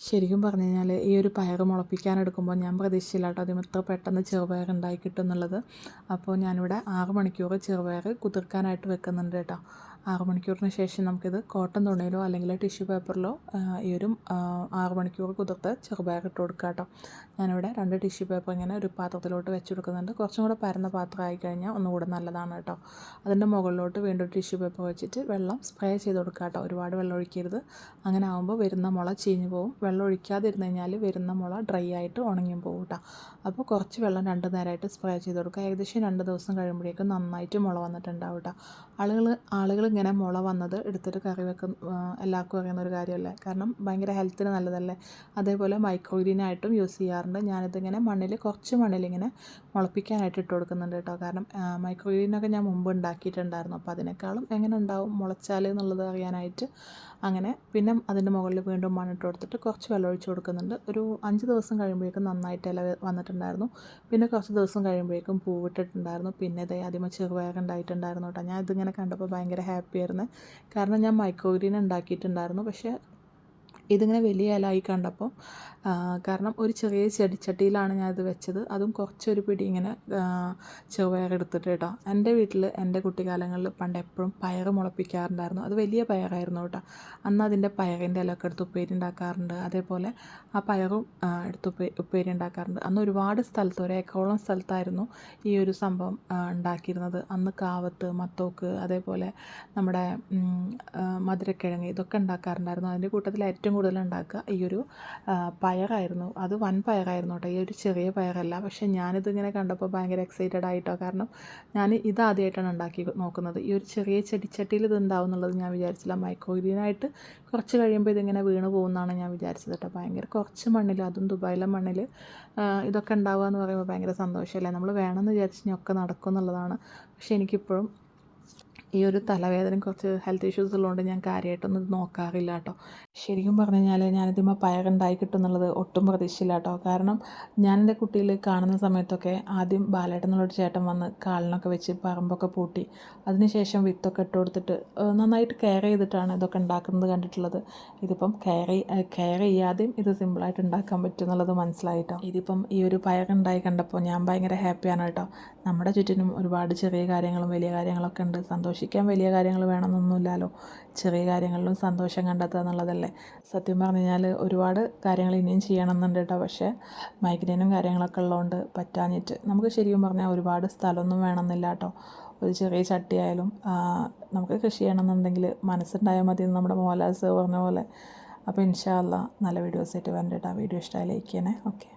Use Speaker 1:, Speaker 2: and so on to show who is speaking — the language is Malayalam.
Speaker 1: ശരിക്കും പറഞ്ഞു കഴിഞ്ഞാൽ ഈ ഒരു പയർ മുളപ്പിക്കാൻ എടുക്കുമ്പോൾ ഞാൻ പ്രതീക്ഷിച്ചില്ല കേട്ടോ അതിന് ഇത്ര പെട്ടെന്ന് ചെറുപയർ ഉണ്ടായി കിട്ടും എന്നുള്ളത്. അപ്പോൾ ഞാനിവിടെ ആറ് മണിക്കൂർ ചെറുപയർ കുതിർക്കാനായിട്ട് വെക്കുന്നുണ്ട് കേട്ടോ. ആറ് മണിക്കൂറിന് ശേഷം നമുക്കിത് കോട്ടൺ തുണിയിലോ അല്ലെങ്കിൽ ടിഷ്യൂ പേപ്പറിലോ ഈ ഒരു ആറ് മണിക്കൂർ കുതിർത്ത് ചെറുപയർ ഇട്ട് കൊടുക്കുക കേട്ടോ. ഞാനിവിടെ രണ്ട് ടിഷ്യൂ പേപ്പർ ഇങ്ങനെ ഒരു പാത്രത്തിലോട്ട് വെച്ച് കൊടുക്കുന്നുണ്ട്. കുറച്ചും കൂടെ പരന്ന പാത്രം ആയി കഴിഞ്ഞാൽ ഒന്നുകൂടെ നല്ലതാണ് കേട്ടോ. അതിന്റെ മുകളിലോട്ട് വീണ്ടും ടിഷ്യൂ പേപ്പർ വെച്ചിട്ട് വെള്ളം സ്പ്രേ ചെയ്ത് കൊടുക്കുക കേട്ടോ. ഒരുപാട് വെള്ളം ഒഴിക്കരുത്. അങ്ങനെ ആകുമ്പോൾ വരുന്ന മുള ചീഞ്ഞ് പോകും വെള്ളം ഒഴിക്കാതിരുന്ന് കഴിഞ്ഞാൽ വരുന്ന മുള ഡ്രൈ ആയിട്ട് ഉണങ്ങിയും പോകും കേട്ടോ. അപ്പോൾ കുറച്ച് വെള്ളം രണ്ട് നേരമായിട്ട് സ്പ്രേ ചെയ്ത് കൊടുക്കുക. ഏകദേശം രണ്ട് ദിവസം കഴിയുമ്പോഴേക്കും നന്നായിട്ട് മുള വന്നിട്ടുണ്ടാവും കേട്ടോ. ആളുകൾ ആളുകൾ ഇങ്ങനെ മുള വന്നത് എടുത്തിട്ട് കറി വെക്കും എല്ലാവർക്കും അറിയുന്ന ഒരു കാര്യമല്ലേ? കാരണം ഭയങ്കര ഹെൽത്തിന് നല്ലതല്ലേ? അതേപോലെ മൈക്രോഗ്രീനായിട്ടും യൂസ് ചെയ്യാറുണ്ട്. ഞാനിതിങ്ങനെ മണ്ണിൽ കുറച്ച് മണ്ണിലിങ്ങനെ മുളപ്പിക്കാനായിട്ട് ഇട്ട് കൊടുക്കുന്നുണ്ട് കേട്ടോ. കാരണം മൈക്രോഗ്രീനൊക്കെ ഞാൻ മുമ്പ് ഉണ്ടാക്കിയിട്ടുണ്ടായിരുന്നു. അപ്പോൾ അതിനേക്കാളും എങ്ങനെ ഉണ്ടാവും? മുളച്ചാൽ എന്നുള്ളത് അറിയാനായിട്ട് അങ്ങനെ പിന്നെ അതിന്റെ മുകളിൽ വീണ്ടും മണ്ണിട്ട് കൊടുത്തിട്ട് കുറച്ച് വെള്ളം ഒഴിച്ച് കൊടുക്കുന്നുണ്ട്. ഒരു അഞ്ച് ദിവസം കഴിയുമ്പോഴേക്കും നന്നായിട്ട് ഇല വന്നിട്ടുണ്ടായിരുന്നു. പിന്നെ കുറച്ച് ദിവസം കഴിയുമ്പോഴേക്കും പൂവിട്ടിട്ടുണ്ടായിരുന്നു. പിന്നെ ഇതേ ആദ്യമേ ചെറുപയർ ഉണ്ടായിട്ടുണ്ടായിരുന്നു കേട്ടോ. ഞാൻ ഇതിങ്ങനെ കണ്ടപ്പോൾ ഭയങ്കര ഹാപ്പി ആയിരുന്നു കാരണം ഞാൻ മൈക്രോഗ്രീൻ ഉണ്ടാക്കിയിട്ടുണ്ടായിരുന്നു. പക്ഷേ ഇതിങ്ങനെ വലിയ ഇലയായി കണ്ടപ്പോൾ കാരണം ഒരു ചെറിയ ചെടിച്ചട്ടിയിലാണ് ഞാനിത് വെച്ചത്. അതും കുറച്ചൊരു പിടി ഇങ്ങനെ ചെറുപയർ എടുത്തിട്ട് കേട്ടോ. എന്റെ വീട്ടിൽ എന്റെ കുട്ടിക്കാലങ്ങളിൽ പണ്ട് എപ്പോഴും പയർ മുളപ്പിക്കാറുണ്ടായിരുന്നു. അത് വലിയ പയറായിരുന്നു കേട്ടോ. അന്ന് അതിന്റെ പയറിന്റെ ഇലയൊക്കെ എടുത്ത് ഉപ്പേരി ഉണ്ടാക്കാറുണ്ട്. അതേപോലെ ആ പയറും എടുത്ത് ഉപ്പേ ഉപ്പേരി ഉണ്ടാക്കാറുണ്ട്. അന്ന് ഒരുപാട് സ്ഥലത്ത് ഒരേക്കോളം സ്ഥലത്തായിരുന്നു ഈ ഒരു സംഭവം ഉണ്ടാക്കിയിരുന്നത്. അന്ന് കാവത്ത് മത്തോക്ക് അതേപോലെ നമ്മുടെ മധുരക്കിഴങ്ങ് ഇതൊക്കെ ഉണ്ടാക്കാറുണ്ടായിരുന്നു. അതിന്റെ കൂട്ടത്തിൽ ഏറ്റവും കൂടുതൽ ഉണ്ടാക്കുക ഈ ഒരു പയറായിരുന്നു. അത് വൻ പയറായിരുന്നു കേട്ടോ. ഈ ഒരു ചെറിയ പയറല്ല. പക്ഷേ ഞാനിതിങ്ങനെ കണ്ടപ്പോൾ ഭയങ്കര എക്സൈറ്റഡ് ആയിട്ടോ. കാരണം ഞാൻ ഇത് ആദ്യമായിട്ടാണ് ഉണ്ടാക്കി നോക്കുന്നത്. ഈ ഒരു ചെറിയ ചെടിച്ചട്ടിയിൽ ഇത് ഉണ്ടാവും എന്നുള്ളത് ഞാൻ വിചാരിച്ചില്ല. മൈക്രോഗ്രീനായിട്ട് കുറച്ച് കഴിയുമ്പോൾ ഇതിങ്ങനെ വീണ് പോകുമെന്നാണ് ഞാൻ വിചാരിച്ചത് കേട്ടോ. ഭയങ്കര കുറച്ച് മണ്ണിൽ അതും ദുബായിലെ മണ്ണിൽ ഇതൊക്കെ ഉണ്ടാവുക എന്ന് പറയുമ്പോൾ ഭയങ്കര സന്തോഷമല്ലേ? നമ്മൾ വേണമെന്ന് വിചാരിച്ച് ഒക്കെ നടക്കും എന്നുള്ളതാണ്. പക്ഷേ എനിക്കിപ്പോഴും ഈ ഒരു തലവേദന കുറച്ച് ഹെൽത്ത് ഇഷ്യൂസ് ഉള്ളതുകൊണ്ട് ഞാൻ കാര്യമായിട്ടൊന്നും നോക്കാറില്ല കേട്ടോ ശരിക്കും പറഞ്ഞു കഴിഞ്ഞാൽ ഞാനിതിമ്മ പയറുണ്ടായി കിട്ടുന്നുള്ളത് ഒട്ടും പ്രതീക്ഷയില്ല കേട്ടോ കാരണം ഞാൻ എന്റെ കുട്ടിയിൽ കാണുന്ന സമയത്തൊക്കെ ആദ്യം ബാലേട്ടൻ ചേട്ടൻ വന്ന് കാലിനൊക്കെ വെച്ച് പറമ്പൊക്കെ പൂട്ടി അതിനുശേഷം വിത്തൊക്കെ ഇട്ട് കൊടുത്തിട്ട് നന്നായിട്ട് കെയർ ചെയ്തിട്ടാണ് ഇതൊക്കെ ഉണ്ടാക്കുന്നത് കണ്ടിട്ടുള്ളത്. ഇതിപ്പം കെയർ കെയർ ചെയ്യാതെയും ഇത് സിമ്പിളായിട്ട് ഉണ്ടാക്കാൻ പറ്റും എന്നുള്ളത് മനസ്സിലായിട്ടോ ഇതിപ്പം ഈ ഒരു പയറുണ്ടായി കണ്ടപ്പോൾ ഞാൻ ഭയങ്കര ഹാപ്പിയാണ് കേട്ടോ നമ്മുടെ ചുറ്റിനും ഒരുപാട് ചെറിയ കാര്യങ്ങളും വലിയ കാര്യങ്ങളൊക്കെ ഉണ്ട്. സന്തോഷിക്കാൻ വലിയ കാര്യങ്ങൾ വേണമെന്നൊന്നുമില്ലല്ലോ. ചെറിയ കാര്യങ്ങളിലും സന്തോഷം കണ്ടെത്തുക എന്നുള്ളതല്ലേ സത്യം പറഞ്ഞു കഴിഞ്ഞാൽ ഒരുപാട് കാര്യങ്ങൾ ഇനിയും ചെയ്യണമെന്നുണ്ട് കേട്ടോ. പക്ഷേ മൈഗ്രെയിനും കാര്യങ്ങളൊക്കെ ഉള്ളതുകൊണ്ട് പറ്റാഞ്ഞിട്ട് നമുക്ക് ശരിക്കും പറഞ്ഞാൽ ഒരുപാട് സ്ഥലമൊന്നും വേണമെന്നില്ല കേട്ടോ. ഒരു ചെറിയ ചട്ടിയായാലും നമുക്ക് കൃഷി ചെയ്യണമെന്നുണ്ടെങ്കിൽ മനസ്സുണ്ടായാൽ മതി നമ്മുടെ മോലാസ് പറഞ്ഞ പോലെ. അപ്പോൾ ഇൻഷാല്ല നല്ല വീഡിയോസായിട്ട് വരണ്ട വീഡിയോ ഇഷ്ടമായി ലൈക്ക് ചെയ്യണേ. ഓക്കെ